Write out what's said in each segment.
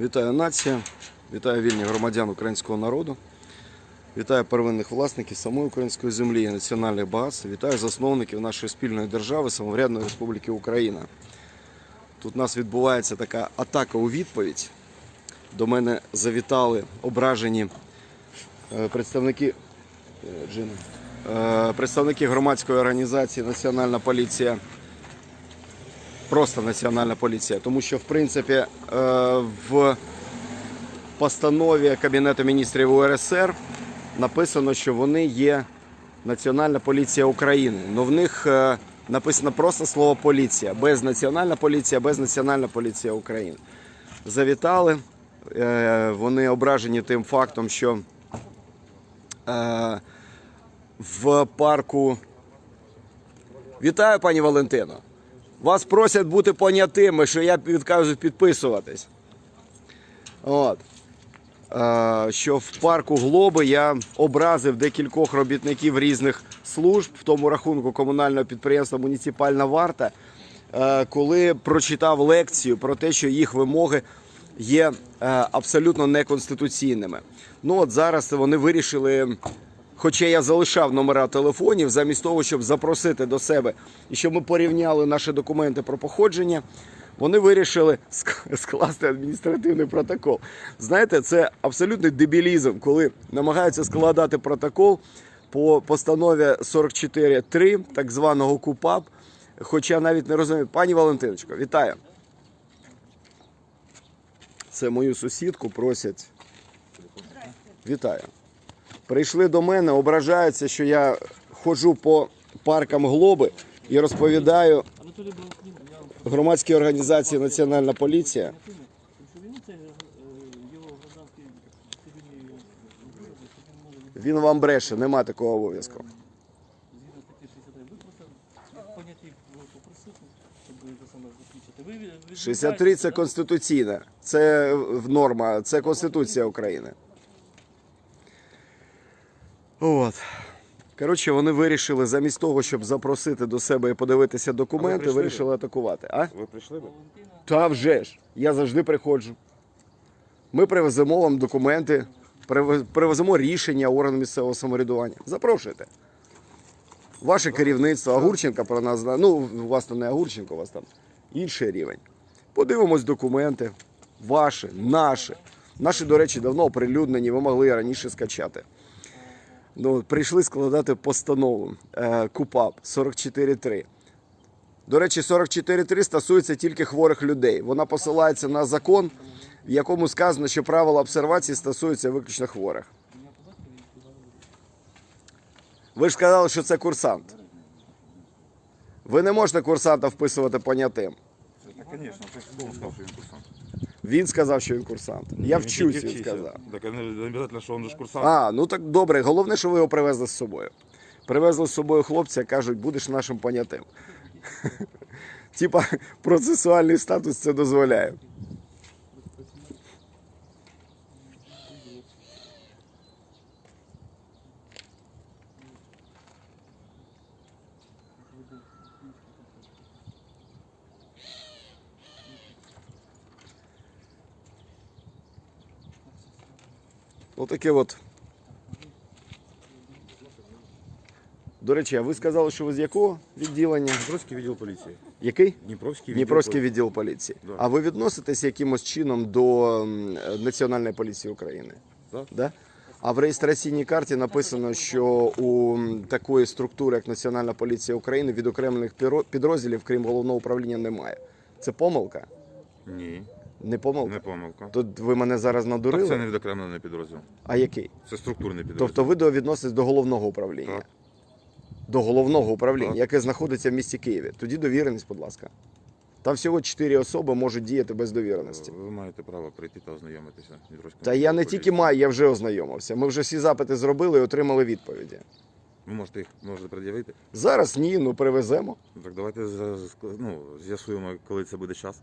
Вітаю нація, вітаю вільні громадян українського народу, вітаю первинних власників самої української землі і національних багатств, вітаю засновників нашої спільної держави, самоврядної Республіки Україна. Тут у нас відбувається така атака у відповідь. До мене завітали ображені е, представники е, е, представники громадської організації Національна поліція просто національна поліція, тому що в принципі е, в постанові Кабінету міністрів УРСР написано, що вони є Національна поліція України. Но в них е, написано просто слово поліція, без Національна поліція, без Національна поліція України. Завітали. е, Вони ображені тим фактом, що в парку. Вітаю, пані Валентино. Вас просять бути понятими, що я відказую підписуватись. От. Е, що в парку Глоби я образив декількох робітників різних служб, в тому рахунку комунального підприємства Муніципальна варта, е, коли прочитав лекцію про те, що їх вимоги є е, абсолютно неконституційними. Ну от зараз вони вирішили Хоча я залишав номера телефонів, замість того, щоб запросити до себе і щоб ми порівняли наші документи про походження, вони вирішили скласти адміністративний протокол. Знаєте, це абсолютний дебілізм, коли намагаються складати протокол по постанові 44.3, так званого КУПАП. Хоча навіть не розумію. Пані Валентиночко, вітаю. Це мою сусідку просять. Вітаю прийшли до мене, ображаються, що я ходжу по паркам Глоби і розповідаю громадській організації Національна поліція. Він вам бреше, нема такого обов'язку. згідно статті 63. Ви просто поняті попросити, щоб ви це 63 це конституційне, це в- норма, це Конституція України. От. Коротше, вони вирішили замість того, щоб запросити до себе і подивитися документи, прийшли? вирішили атакувати. А? Ви прийшли? да? б? Та вже ж, я завжди приходжу. Ми привеземо вам документи, привез- привеземо рішення органу місцевого самоврядування. Запрошуйте. Ваше керівництво, Агурченка про нас знає. Ну, у вас там не Агурченко, у вас там інший рівень. Подивимось документи. Ваші, наші. Наші, до речі, давно оприлюднені, ви могли раніше скачати. Ну, прийшли складати постанову е, КУПАП 44.3. До речі, 44.3 стосується тільки хворих людей. Вона посилається на закон, в якому сказано, що правила обсервації стосуються виключно хворих. Ви ж сказали, що це курсант. Ви не можете курсанта вписувати понятим. Звісно, ти ж сказав, він курсант? Він сказав, що він курсант. Я вчусь, він сказав. Так, не обов'язково, що він ж курсант. А, ну так добре. Головне, що ви його привезли з собою. Привезли з собою хлопця, кажуть, будеш нашим понятим. Типа, процесуальний статус це дозволяє. Отаке от. До речі, а ви сказали, що ви з якого відділення? Дніпровський відділ поліції. Який? Дніпровський, Дніпровський відділ відділ поліції. Да. А ви відноситесь якимось чином до Національної поліції України? Да. Да? А в реєстраційній карті написано, що у такої структури, як Національна поліція України, відокремлених підрозділів, крім головного управління, немає. Це помилка? Ні, Не помилка? не помилка. Тут ви мене зараз Так, надурили? це не відокремлений підрозділ. А який? Це структурний підрозділ. Тобто ви до- відноситесь до головного управління? Так. До головного управління, Так. яке знаходиться в місті Києві. Тоді довіреність, будь ласка. Там всього чотири особи можуть діяти без довіреності. Ви маєте право прийти та ознайомитися Та я не тільки маю, я вже ознайомився. Ми вже всі запити зробили і отримали відповіді. Ви можете їх можете пред'явити. Зараз ні, ну привеземо. Так давайте ну, з'ясуємо, коли це буде час.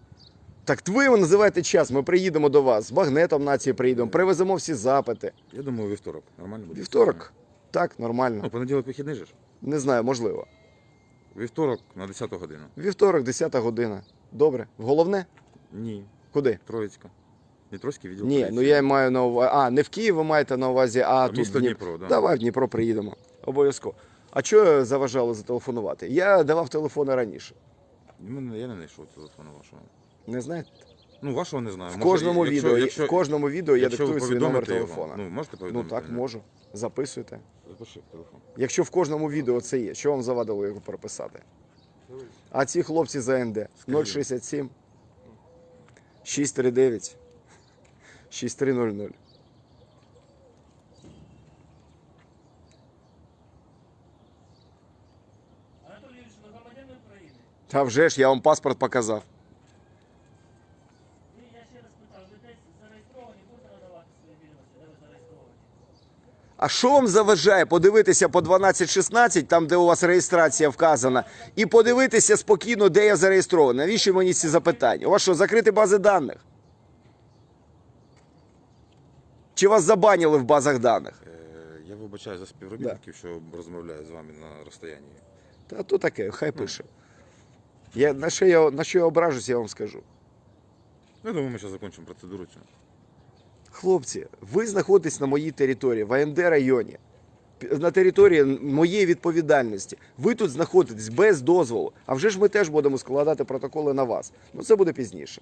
Так ви називаєте час, ми приїдемо до вас, з магнетом нації приїдемо, привеземо всі запити. Я думаю, вівторок. Нормально буде? Вівторок? Так, нормально. Ну, понеділок вихідний же ж. Не знаю, можливо. Вівторок на 10 годину. Вівторок, 10 година. Добре. В Головне? Ні, Куди? Троїцька. Дніпровський відділ. Ні, поліції. ну я маю на увазі. А, не в Київ ви маєте на увазі, а тут. Місто в Дніп- Дніпро, да. Давай в Дніпро приїдемо. Обов'язково. А чого заважали зателефонувати? Я давав телефони раніше. Я не знайшов телефону вашого. Не знаєте? Ну, вашого не знаю. В кожному якщо- відео, якщо- в кожному відео я якщо ви диктую свій номер повідомите його, телефона. Ну, можете Ну повідомити? так, мене? можу. Записуйте. Запиши телефон. Якщо в кожному відео це є, що вам завадило його переписати? А ці хлопці за НД 067 639 6300. Анатолій Юрійович, ви громадяни України? Та вже ж я вам паспорт показав. Ви, я ще раз питав, ви десь зареєстровані, будете надавати свої відомості, де ви зареєстровані? А що вам заважає подивитися по 12.16, там де у вас реєстрація вказана, і подивитися спокійно, де я зареєстрований? Навіщо мені ці запитання? У вас що, закриті бази даних? Чи вас забанили в базах даних? Е, Я вибачаю за співробітників, що розмовляю з вами на розстоянні. Та то таке, хай пише. Я, на, що я, на що я ображусь, я вам скажу. Ну, Я думаю, ми зараз закінчимо процедуру цю. Хлопці, ви знаходитесь на моїй території, в АНД районі, на території моєї відповідальності. Ви тут знаходитесь без дозволу. А вже ж ми теж будемо складати протоколи на вас. Ну це буде пізніше.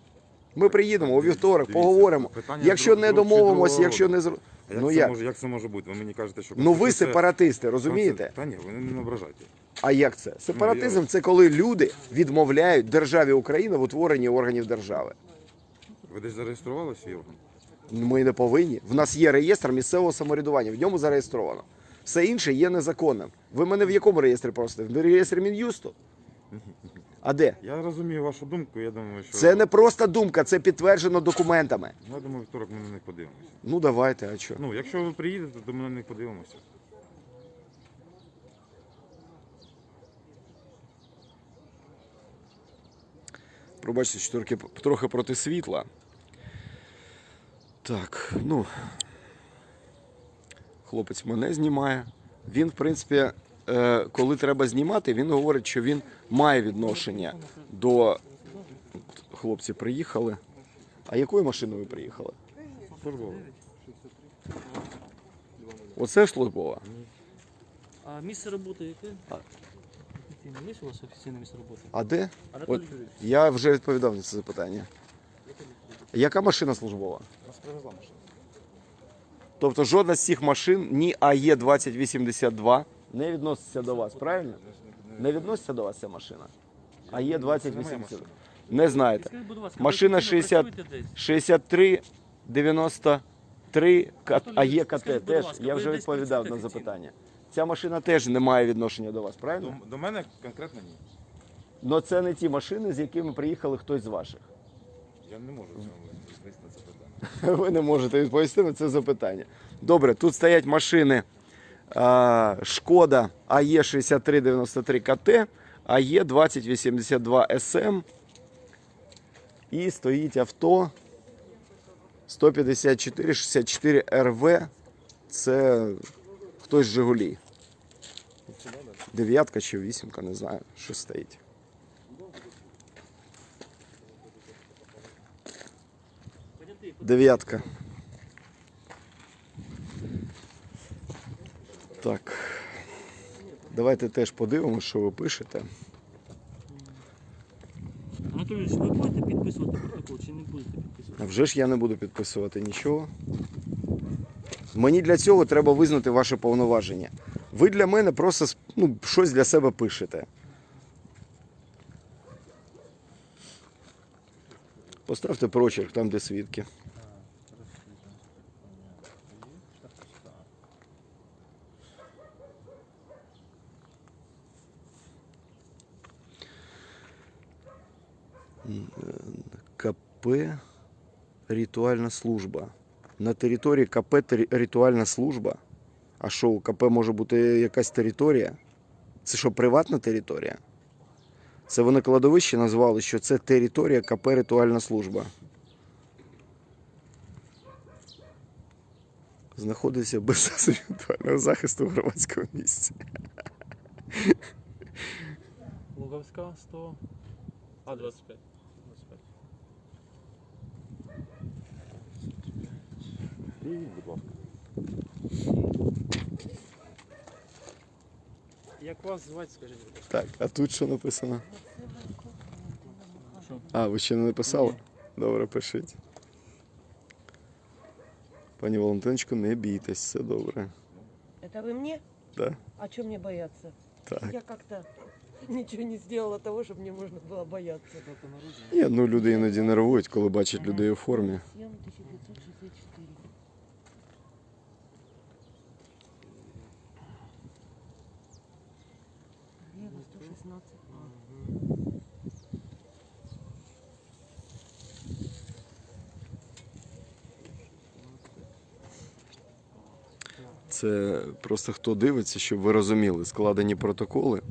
Ми приїдемо у вівторок, Дивіться, поговоримо. питання Якщо друг- не друг- домовимося, другого якщо не зро... А як, Ну це як? Може, як це може бути? Ви мені кажете, що Ну ви Конституція- сепаратисти, розумієте? Та ні, ви не ображайте. А як це? Сепаратизм це коли люди відмовляють державі України в утворенні органів держави. Ви десь зареєстрували свій орган? Ми не повинні. В нас є реєстр місцевого самоврядування, в ньому зареєстровано. Все інше є незаконним. Ви мене в якому реєстрі просите? В реєстрі Мін'юсту? А де? Я розумію вашу думку, я думаю, що. Це не просто думка, це підтверджено документами. Ну, Я думаю, вівторок ми на них подивимося. Ну давайте, а що? Ну, якщо ви приїдете, то ми на них подивимося. Пробачте, що трохи, трохи проти світла. Так, ну. Хлопець мене знімає. Він, в принципі, е, коли треба знімати, він говорить, що він має відношення до. Хлопці приїхали. А якою машиною ви приїхали? Службово. Оце службова. А місце роботи яке? А. Є у вас офіційне місце роботи? А де? От я вже відповідав на це запитання. Яка машина службова? Нас привезла машина. Тобто жодна з цих машин, ні АЕ 2082 не відноситься до вас, правильно? Не відноситься до вас ця машина? АЕ 2082. Не знаєте. Скажіть, будь ласка, Машина офіційно 60 працюєте десь? 63 93 К- Анатолій АЕ Юрійович, КТ теж. Я вже відповідав на запитання. Ця машина теж не має відношення до вас, правильно? До, до мене конкретно ні. Але це не ті машини, з якими приїхали хтось з ваших. Я не можу цьому відповісти на це питання. Ви не можете відповісти на це запитання. Добре, тут стоять машини а, Шкода АЕ 6393 КТ, АЕ 2082 СМ. І стоїть авто 154 64 РВ. Це хтось з Жигулі. Дев'ятка чи вісімка, не знаю, що стоїть. Дев'ятка. Так. Давайте теж подивимося, що ви пишете. Анатолій ви будете підписувати протокол чи не будете підписувати? А вже ж я не буду підписувати нічого. Мені для цього треба визнати ваше повноваження. Ви для мене просто ну, щось для себе пишете. Поставте прочерк там, де свідки. КП ритуальна служба. На території КП ритуальна служба. А що, у КП може бути якась територія? Це що, приватна територія? Це вони кладовище назвали, що це територія КП ритуальна служба. Знаходиться без ритуального захисту в громадському місці. Луговська 100. А, 25. 25. Будь ласка. Як вас звати, скажіть, будь ласка. Так, а тут що написано? Що? А, ви ще не написали? Добре, пишіть. Пані Валентиночко, не бійтесь, все добре. Это вы мне? Да, А что мне бояться? так. Я как-то ничего не сделала того, чтобы мне можно было бояться. Дата народження. Ні, ну люди іноді нервують, коли бачать людей у формі. 7 Це просто хто дивиться, щоб ви розуміли, складені протоколи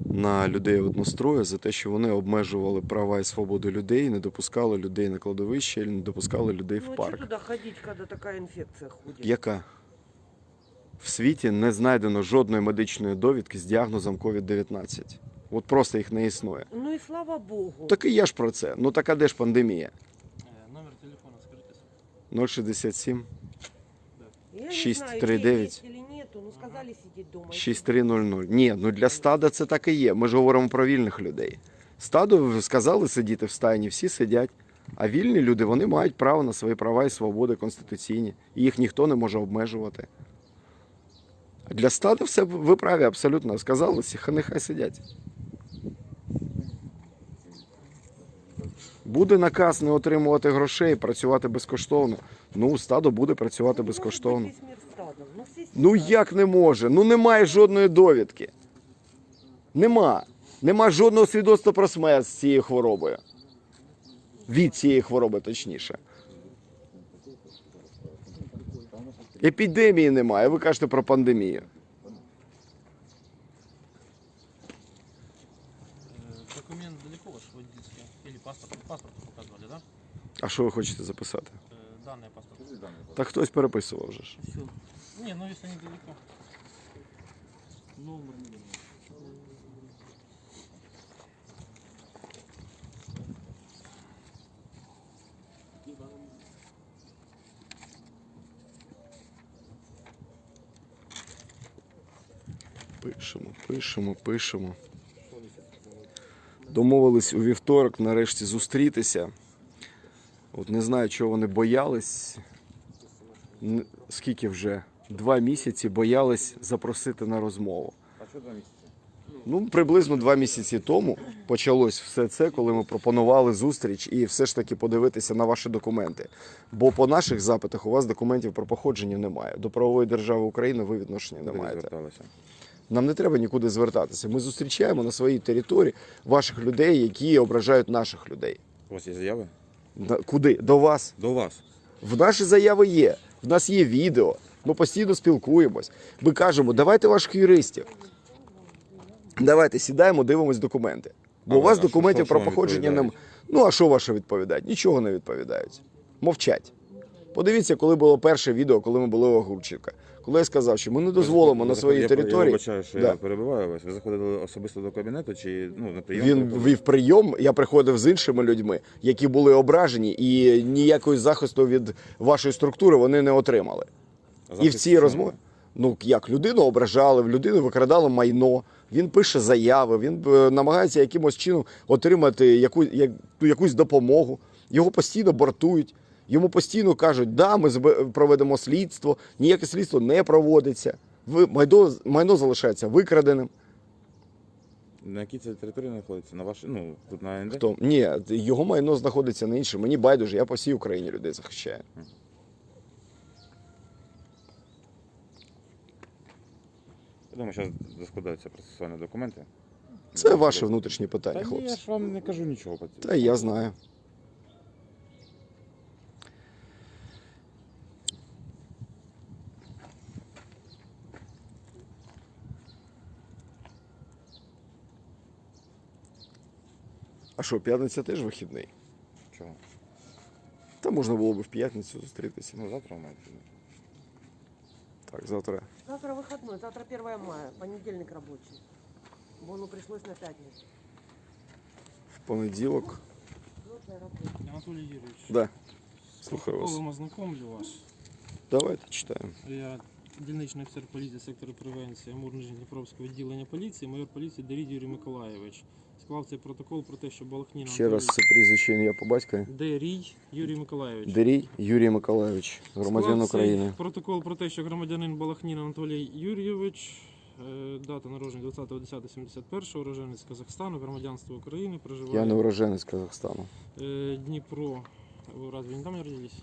на людей однострою за те, що вони обмежували права і свободу людей, не допускали людей на кладовище, не допускали людей Ну в парк. что туда ходить, когда такая инфекция ходит? Яка? В світі не знайдено жодної медичної довідки з діагнозом COVID-19. От просто їх не існує. Ну и слава богу. Так і я ж про це. Ну так а де ж пандемія? Е, Номер телефону скажіть. 067 Я не 639. знаю, где есть или нету, ну сказали сидеть дома. 6300. Ні, ну для стада це так і є. Ми ж говоримо про вільних людей. Стадо сказали сидіти в стайні, всі сидять. А вільні люди вони мають право на свої права і свободи конституційні. І їх ніхто не може обмежувати. Для стада все ви праві абсолютно. Сказали, нехай сидять. Буде наказ не отримувати грошей, працювати безкоштовно. Ну, стадо буде працювати Ну, безкоштовно. Ну, Ну як не може? Ну немає жодної довідки. Нема. Нема жодного свідоцтва про смерть з цією хворобою. Від цієї хвороби, точніше. Епідемії немає, ви кажете про пандемію. А що ви хочете записати? Е, Данные паспорта. Та хтось переписував вже ж. Не, ну если недалеко. Номер не. Пишемо, пишемо, пишемо. Домовились у вівторок нарешті зустрітися. От не знаю, чого вони боялись. Скільки вже? Два місяці боялись запросити на розмову. А що два місяці? Ну, приблизно два місяці тому почалось все це, коли ми пропонували зустріч і все ж таки подивитися на ваші документи. Бо по наших запитах у вас документів про походження немає. До правової держави України ви відношення не маєте. Нам не треба нікуди звертатися. Ми зустрічаємо на своїй території ваших людей, які ображають наших людей. У вас є заяви? Куди? До вас. До вас. В наші заяви є. В нас є відео. Ми постійно спілкуємось. Ми кажемо, давайте ваших юристів. Давайте сідаємо, дивимось документи. Бо А у вас а документів що про вам походження немає. Ну а що ваше відповідають? Нічого не відповідають. Мовчать. Подивіться, коли було перше відео, коли ми були у Огурченка. Коли я сказав, що ми не дозволимо Ви на своїй я, Я території. вибачаю, що Да. я перебиваю вас. Ви заходили особисто до кабінету чи ну, на прийом? Він вів прийом. Я приходив з іншими людьми, які були ображені, і ніякої захисту від вашої структури вони не отримали. А І в цій розмові, ну як людину ображали, в людину викрадали майно. Він пише заяви, він е, намагається якимось чином отримати яку, як, ну, якусь допомогу. Його постійно бортують. Йому постійно кажуть, да, ми проведемо слідство, ніяке слідство не проводиться. Майно, майно залишається викраденим. На якій це території знаходиться? На вашій, ну, тут на АНД? Хто? Ні, його майно знаходиться на іншому. Мені байдуже, я по всій Україні людей захищаю. Я думаю, зараз складаються процесуальні документи. Це ваше внутрішнє Та питання, ні, я ж вам не кажу нічого. Та я знаю. що, п'ятниця теж вихідний? Чого? Та можна було б в п'ятницю зустрітися. Ну, завтра ви маєте. Так, завтра. Завтра выходной, завтра 1 мая, понедельник рабочий. Бону пришлось на пятницу. В понеділок. Завтра рабочий. Анатолий Юрьевич, Да. Слухаю вас. протоколом ознакомлю вас. Давайте читаємо. Я дільничний офіцер поліції сектору превенції Амур-Нижньодніпровського відділення поліції, майор поліції Дерід Юрій Миколаєвич. Склав цей протокол про те, що Балахніна Ще раз це прізвище ім'я по батькові. Дерій Юрій Миколаєвич. Дерій Юрій Склав цей України. Протокол про те, що громадянин Балахнін Анатолій Юрійович, е, дата народження 20.10.71, уроженець Казахстану, громадянство України, проживає Я не уроженець Казахстану. е, Дніпро. Ви разве не там народились?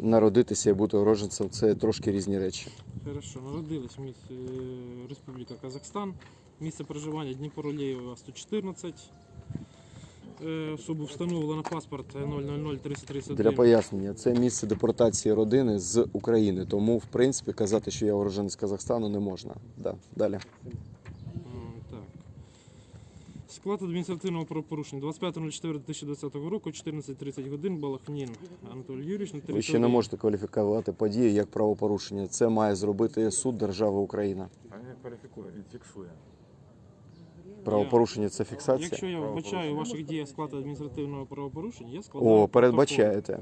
Народитися і бути уроженцем це трошки різні речі. Хорошо, народились в місті е, Республіка Казахстан. Місце проживання Дніпро Лєєва 114. Е, Особу встановлено паспорт 000 Для пояснення, це місце депортації родини з України. Тому, в принципі, казати, що я уроженець Казахстану, не можна. Да. Далі. Склад адміністративного правопорушення 25.04.2020 року, 14.30 годин, Балахнін Анатолій Юрійович на. Ви ще не можете кваліфікувати подію як правопорушення. Це має зробити суд держави Україна. А він кваліфікує, він фіксує. Правопорушення це Якщо фіксація. я вбачаю у ваших діях склад адміністративного правопорушення, я складаю О, протокол. передбачаєте.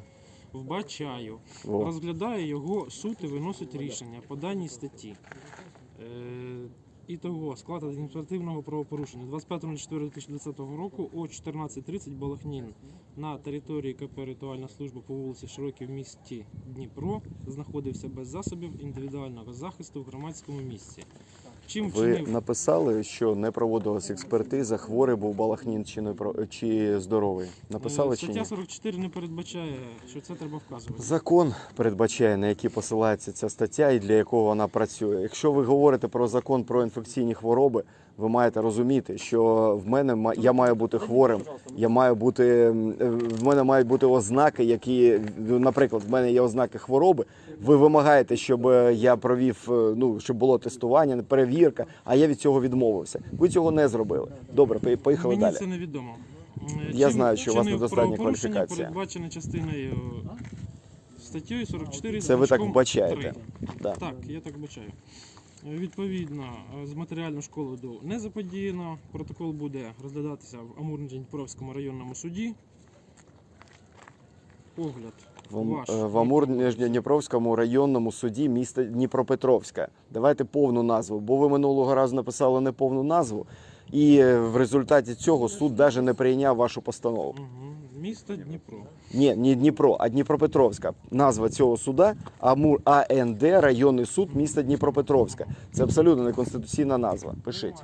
Вбачаю. О. Розглядає його суд і виносить рішення по даній статті. Е, і того склад адміністративного правопорушення 25.04.2020 року о 14.30 Балахнін на території КП «Ритуальна служба по вулиці Широкій в місті Дніпро знаходився без засобів індивідуального захисту в громадському місці. Чим Ви вчинив написали, що не проводилась експертиза, хворий був Балахнін чи не про- чи здоровий. Написали Е, чи ні? стаття 44 не передбачає, що це треба вказувати. Закон передбачає, на які посилається ця стаття і для якого вона працює. Якщо ви говорите про закон про інфекційні хвороби, ви маєте розуміти, що в мене ма- я маю бути хворим. Я маю бути е, в мене мають бути ознаки, які наприклад, в мене є ознаки хвороби. Ви вимагаєте, щоб е, я провів, е, ну щоб було тестування, перевірка, а я від цього відмовився. Ви цього не зробили. Добре, поїхали Мені далі. це невідомо. Я чим знаю, що у вас недостатня кваліфікація. Передбачене частиною статтею 44 Це ви так вбачаєте. 3. Да. Так, я так вбачаю. Відповідно, е, з матеріального шкоду не заподіяно. Протокол буде розглядатися в Амурно-Дніпровському районному суді. Погляд. Ваш. е, в Амур-Нижньодніпровському районному суді міста Дніпропетровська. Давайте повну назву, бо ви минулого разу написали неповну назву, і е, в результаті цього суд навіть не прийняв вашу постанову. Угу. Місто Дніпро. Ні, не Дніпро, а Дніпропетровська. Назва цього суда Амур АНД, районний суд міста Дніпропетровська. Це абсолютно неконституційна назва. Пишіть.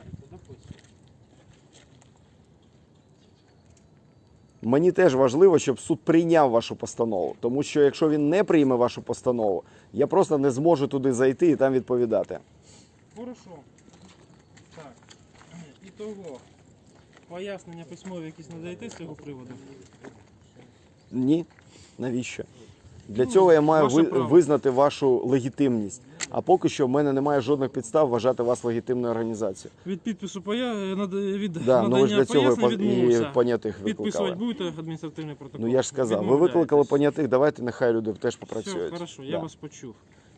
Мені теж важливо, щоб суд прийняв вашу постанову, тому що якщо він не прийме вашу постанову, я просто не зможу туди зайти і там відповідати. Хорошо. Так. І того. Пояснення письмові якісь надаєте з цього приводу? Ні, навіщо? Для Ну, цього я маю ваше ви- право. визнати вашу легітимність. А поки що в мене немає жодних підстав вважати вас легітимною організацією. Від підпису поя... над... від Да, ну ви надання ж для цього і, пояснень по- і відмовився. понятих Підписувати викликали. будете адміністративний протокол? Ну я ж сказав, ви Відмовляєтесь. викликали понятих, давайте нехай люди теж Все, попрацюють. хорошо, я Да. вас почув.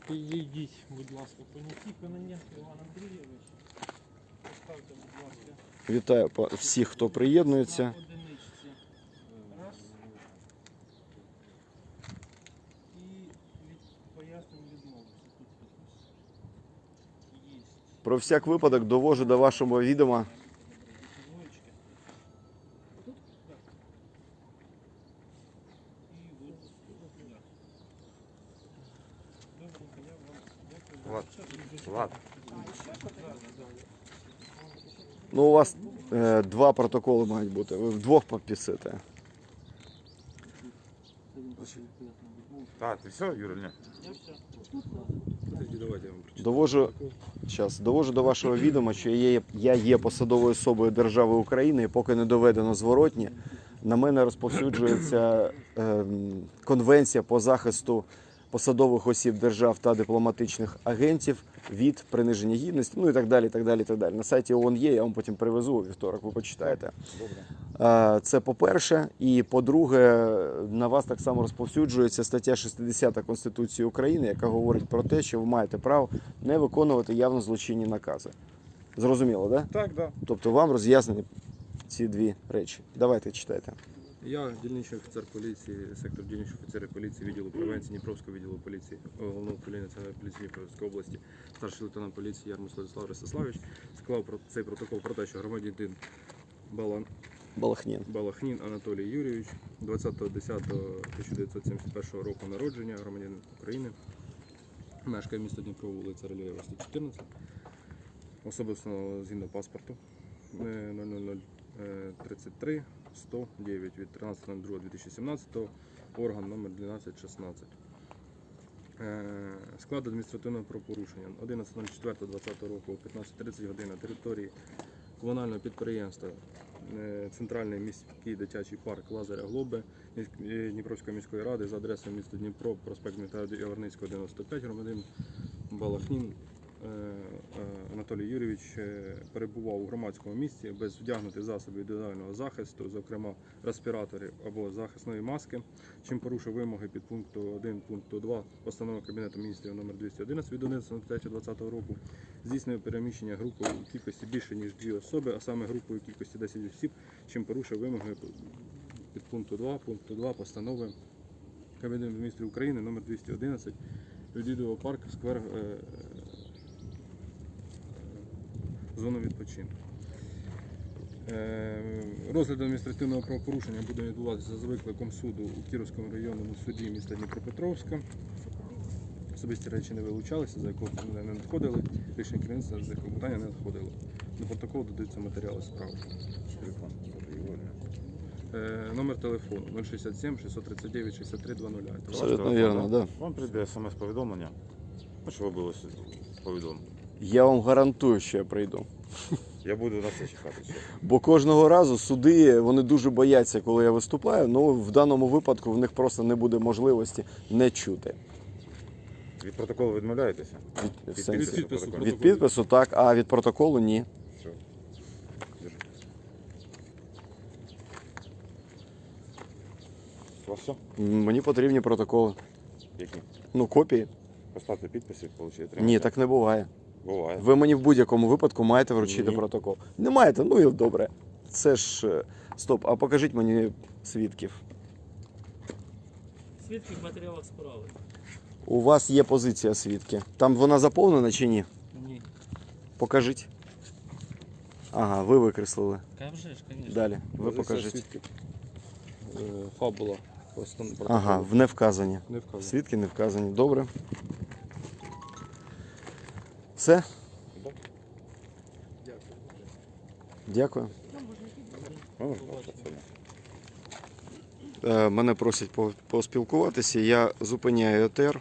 Підійдіть, будь ласка, поняті Кононенко Іван Андрійович. Поставте, будь ласка, Вітаю всіх, хто приєднується. Про всяк випадок довожу до вашого відома. Двоечки. І от сюди. Добренько, я вам дякую. Влад, Зараз Влад. Ну, у вас е, два протоколи мають бути. Ви вдвох підписуєте. Так, ти все, Юра? Я все. Довожу, щас, довожу до вашого відома, що я є, я є посадовою особою держави України, і поки не доведено зворотні, на мене розповсюджується ем, конвенція по захисту посадових осіб держав та дипломатичних агентів від приниження гідності, ну і так далі. так далі, так далі. На сайті ООН є, я вам потім привезу у вівторок, ви почитаєте. Е, Це по-перше. І по-друге, на вас так само розповсюджується стаття 60 Конституції України, яка говорить про те, що ви маєте право не виконувати явно злочинні накази. Зрозуміло, да? Так, да. Тобто вам роз'яснені ці дві речі. Давайте читайте. Я дільничний офіцер поліції, сектор дільничного офіцера поліції відділу превенції Дніпровського відділу поліції е, головного управління Національної поліції Дніпровської області, старший лейтенант поліції Ярмус Владислав Ростиславович склав цей протокол про те, що громадянин Балан Балахнін. Балахнін Анатолій Юрійович, 20.10.1971 року народження, громадянин України, мешкає місто Дніпро, вулиця Релієва, 114. Особи встановлено згідно паспорту е, 00033 109 від 13.02.2017, орган номер 1216. Е, Склад адміністративного правопорушення 11.04.2020 року о 15.30 годин на території комунального підприємства е, Центральний міський дитячий парк Лазаря Глоби е, Дніпровської міської ради за адресою міста Дніпро, проспект Дмитра Яворницького, 95, громадянин Балахнін Анатолій Юрійович е, перебував у громадському місці без вдягнутих засобів індивідуального захисту, зокрема респіраторів або захисної маски, чим порушив вимоги під пункту 1 пункту 2 постанови Кабінету міністрів номер 211 від 11.05.2020 року здійснює переміщення групою у кількості більше ніж дві особи, а саме групою у кількості 10 осіб, чим порушив вимоги під пункту 2 пункту 2 постанови Кабінету міністрів України номер 211 відвідував парк сквер е, е, зону відпочинку. Е, Розгляд адміністративного правопорушення буде відбуватися за викликом суду у Кіровському районному суді міста Дніпропетровська. Особисті речі не вилучалися, за якого не надходили. Рішення керівництва за якого питання не надходило. До протоколу додаються матеріали справи. Телефон. Е, номер телефону 067 639 63 00. Абсолютно вірно, да? Вам прийде смс-повідомлення. Що ви були повідомлені. Я вам гарантую, що я прийду. Я буду на це чекати. Бо кожного разу суди вони дуже бояться, коли я виступаю. Ну в даному випадку в них просто не буде можливості не чути. Від протоколу відмовляєтеся? Від, в Від сенсі. підпису протоколу? від підпису так, а від протоколу ні. Все. Держи. У вас все? Мені потрібні протоколи. Які? Ну, копії. Поставте підписи, отримати. Ні, так не буває. Буває. Ви мені в будь-якому випадку маєте вручити Ні. протокол. Не маєте? Ну і добре. Це ж е, стоп. А покажіть мені свідків. Свідки в матеріалах справи. У вас є позиція свідки. Там вона заповнена чи ні? Ні. Покажіть. Ага, ви викреслили. Ж, звісно. Далі. Ви Позиція покажіть. свідків. Е, Фабула. Ага, в не вказані. не вказано. Свідки не вказані. Добре. Все? Дякую. Е, Мене просять по- поспілкуватися. Я зупиняю ЕТР.